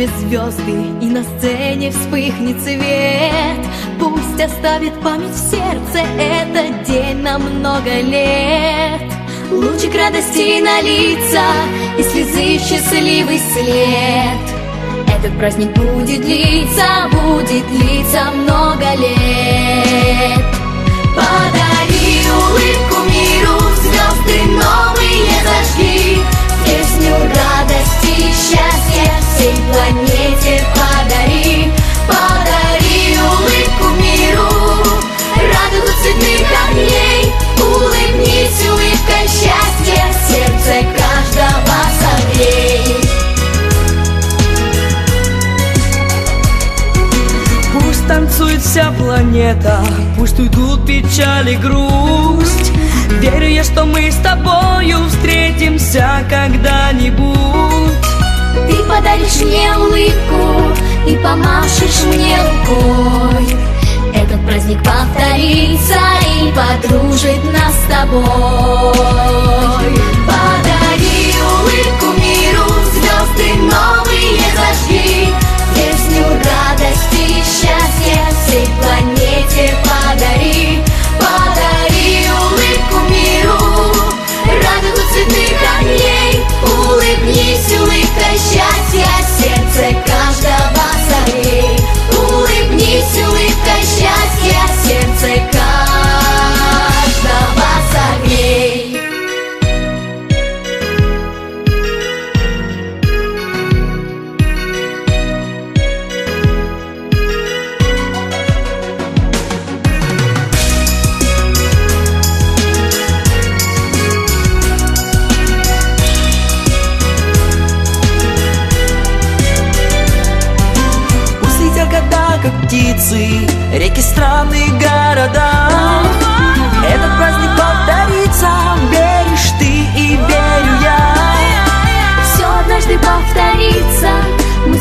небе звезды и на сцене вспыхнет свет. Пусть оставит память в сердце этот день на много лет. Лучик радости на лицах и слезы счастливый след. Этот праздник будет длиться, будет длиться много лет. Подари улыбку миру, звезды новые и грусть. Верю я, что мы с тобою встретимся когда-нибудь. Ты подаришь мне улыбку и помашешь мне рукой. Этот праздник повторится и подружит нас с тобой. Подари улыбку миру, звезды новые зажги. Песню радости и счастья всей планете подари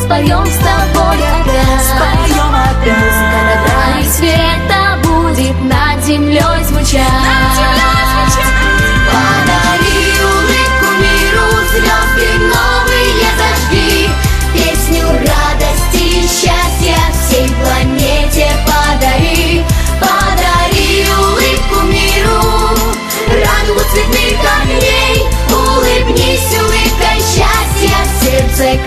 споем с тобой опять. Споем опять. Музыка добра и света будет над землей звучать. Подари улыбку миру, звезды новые зажги. Песню радости и счастья всей планете подари. Подари улыбку миру, радугу цветных огней Улыбнись улыбкой счастья, сердце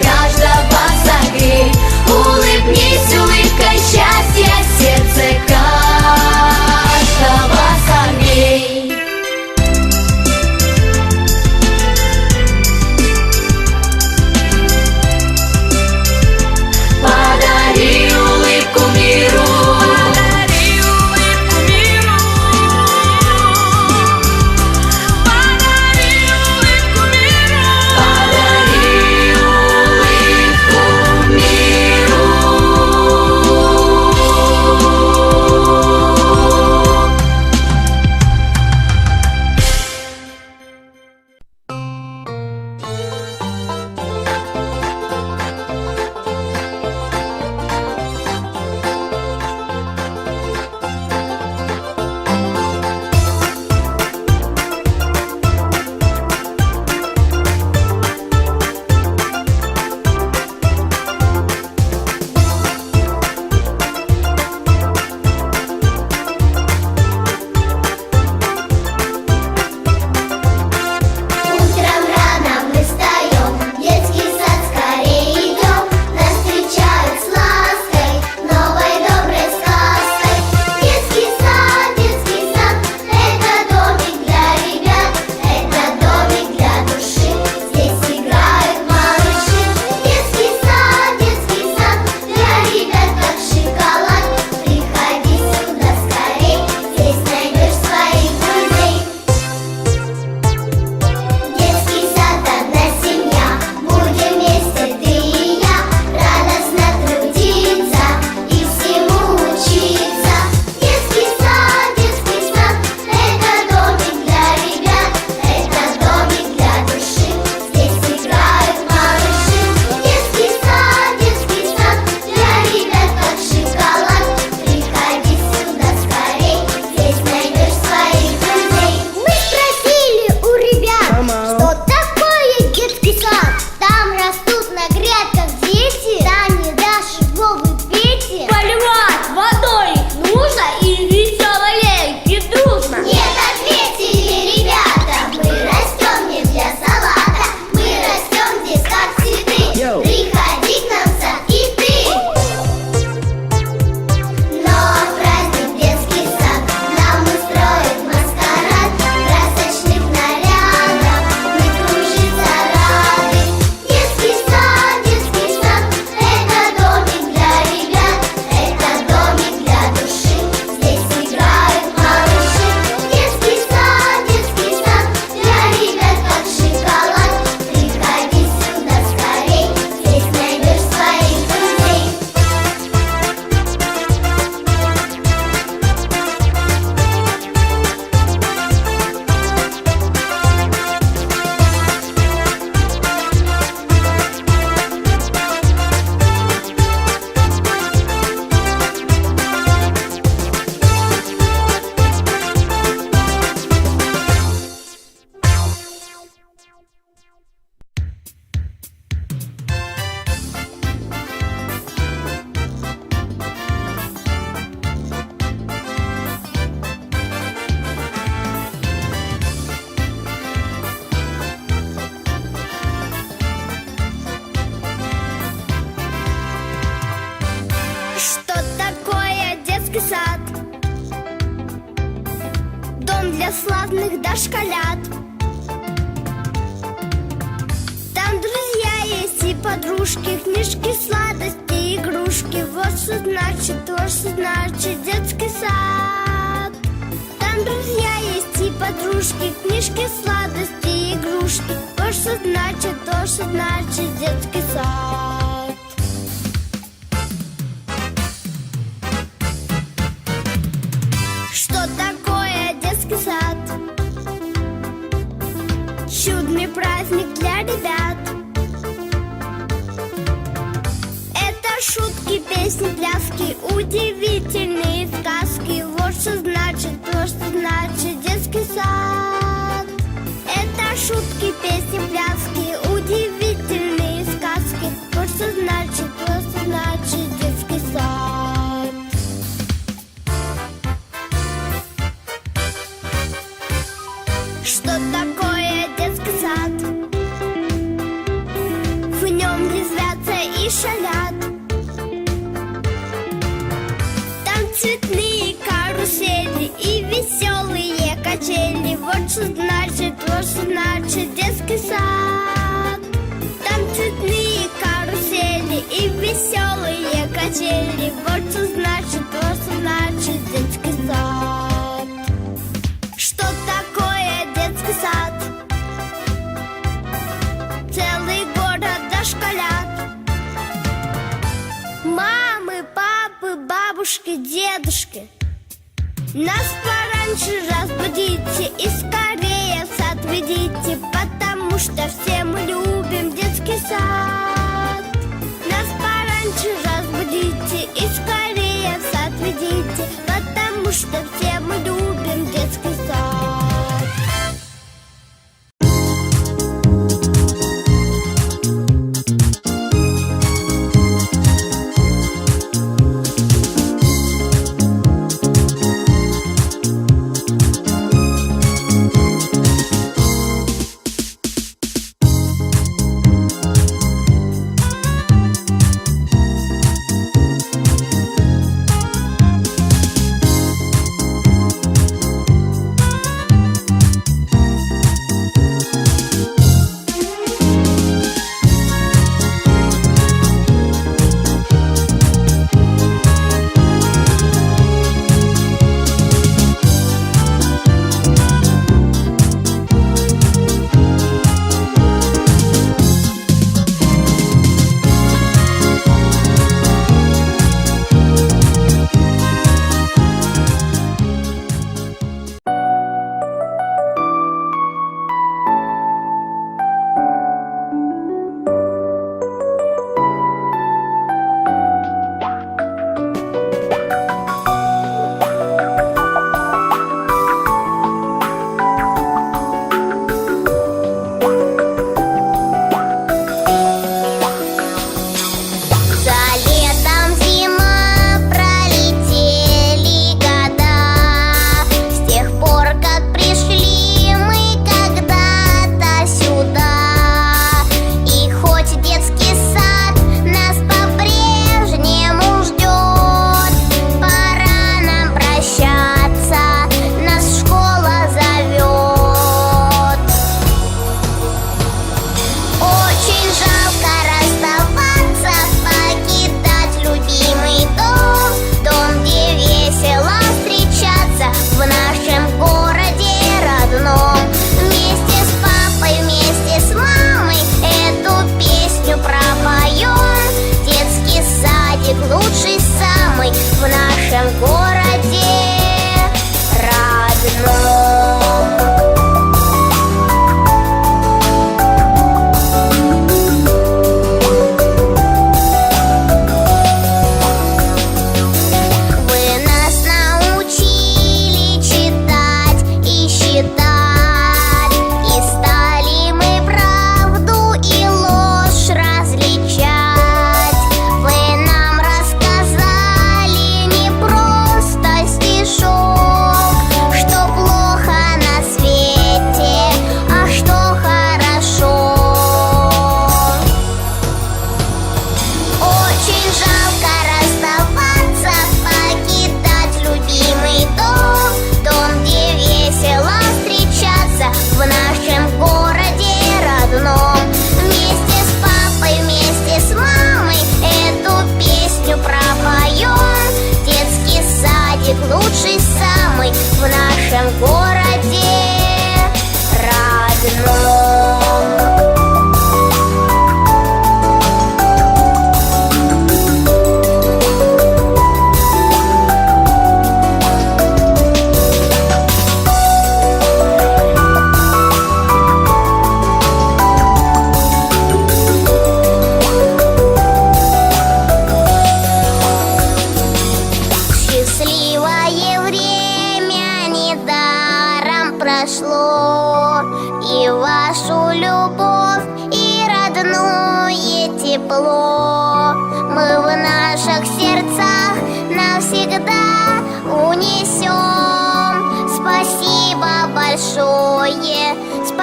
и подружки, книжки, сладости, игрушки. Вот что значит, то, что значит детский сад. Там друзья есть и подружки, книжки, сладости, игрушки. Вот что значит, то, что значит детский сад? Чудный праздник для ребят. Песни, пляски, удивительные сказки. Вот что значит, то, что значит детский сад. Это шутки, песни, пляски, значит, вот значит детский сад. Там цветные карусели и веселые качели. Вот что значит, вот значит детский сад. Что такое детский сад? Целый город дошколят Мамы, папы, бабушки, дедушки. Нас пораньше разбудите и скорее пораньше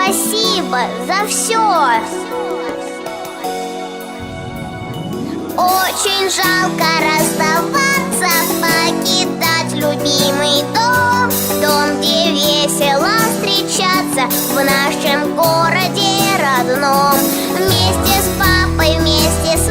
спасибо за все. Очень жалко расставаться, покидать любимый дом, дом, где весело встречаться в нашем городе родном. Вместе с папой, вместе с